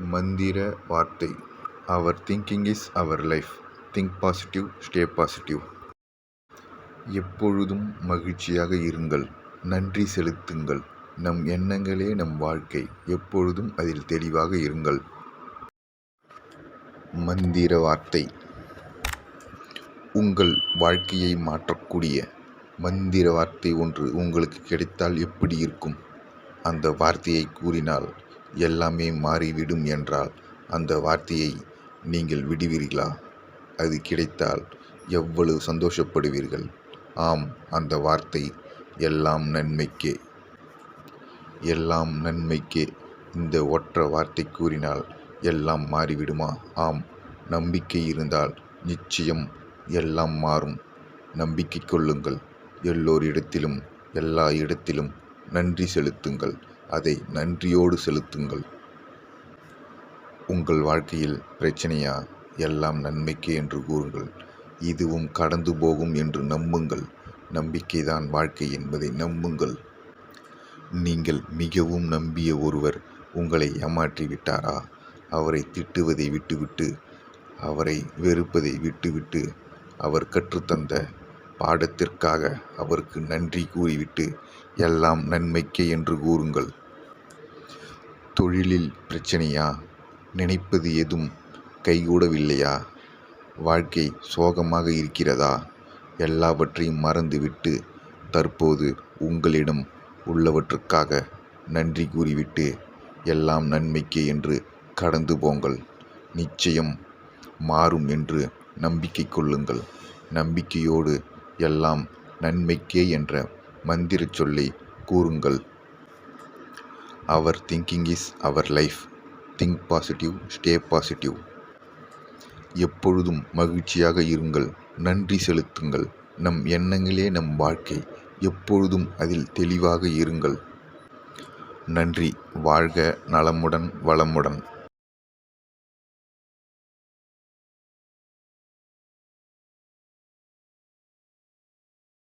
மந்திர வார்த்தை. Our thinking is our life think positive stay positive எப்பொழுதும் மகிழ்ச்சியாக இருங்கள். நன்றி செலுத்துங்கள். நம் எண்ணங்களே நம் வாழ்க்கை. எப்பொழுதும் அதில் தெளிவாக இருங்கள். மந்திர வார்த்தை. உங்கள் வாழ்க்கையை மாற்றக்கூடிய மந்திர வார்த்தை ஒன்று உங்களுக்கு கிடைத்தால் எப்படி இருக்கும்? அந்த வார்த்தையை கூறினால் எல்லாமே மாறிவிடும் என்றால் அந்த வார்த்தையை நீங்கள் விடுவீர்களா? அது கிடைத்தால் எவ்வளவு சந்தோஷப்படுவீர்கள்? ஆம் அந்த வார்த்தை எல்லாம் நன்மைக்கே. எல்லாம் நன்மைக்கே. இந்த ஒற்ற வார்த்தை கூறினால் எல்லாம் மாறிவிடுமா? ஆம் நம்பிக்கை இருந்தால் நிச்சயம் எல்லாம் மாறும். நம்பிக்கை கொள்ளுங்கள். எல்லோரிடத்திலும் எல்லா இடத்திலும் நன்றி செலுத்துங்கள். அதை நன்றியோடு செலுத்துங்கள். உங்கள் வாழ்க்கையில் பிரச்சனையா? எல்லாம் நன்மைக்கே என்று கூறுங்கள். இதுவும் கடந்து போகும் என்று நம்புங்கள். நம்பிக்கைதான் வாழ்க்கை என்பதை நம்புங்கள். நீங்கள் மிகவும் நம்பிய ஒருவர் உங்களை ஏமாற்றி விட்டாரா? அவரை திட்டுவதை விட்டுவிட்டு அவரை வெறுப்பதை விட்டுவிட்டு அவர் கற்றுத்தந்த பாடத்திற்காக அவருக்கு நன்றி கூறிவிட்டு எல்லாம் நன்மைக்கே என்று கூறுங்கள். தொழிலில் பிரச்சனையா? நினைப்பது எதுவும் கைகூடவில்லையா? வாழ்க்கை சோகமாக இருக்கிறதா? எல்லாவற்றையும் மறந்துவிட்டு தற்போது உங்களிடம் உள்ளவற்றுக்காக நன்றி கூறிவிட்டு எல்லாம் நன்மைக்கே என்று கடந்து போங்கள். நிச்சயம் மாறும் என்று நம்பிக்கை கொள்ளுங்கள். நம்பிக்கையோடு எல்லாம் நன்மைக்கே என்ற மந்திர சொல்லை கூறுங்கள். Our thinking is our life think positive stay positive எப்பொழுதும் மகிழ்ச்சியாக இருங்கள். நன்றி செலுத்துங்கள். நம் எண்ணங்களே நம் வாழ்க்கை. எப்பொழுதும் அதில் தெளிவாக இருங்கள். நன்றி. வாழ்க நலமுடன் வளமுடன்.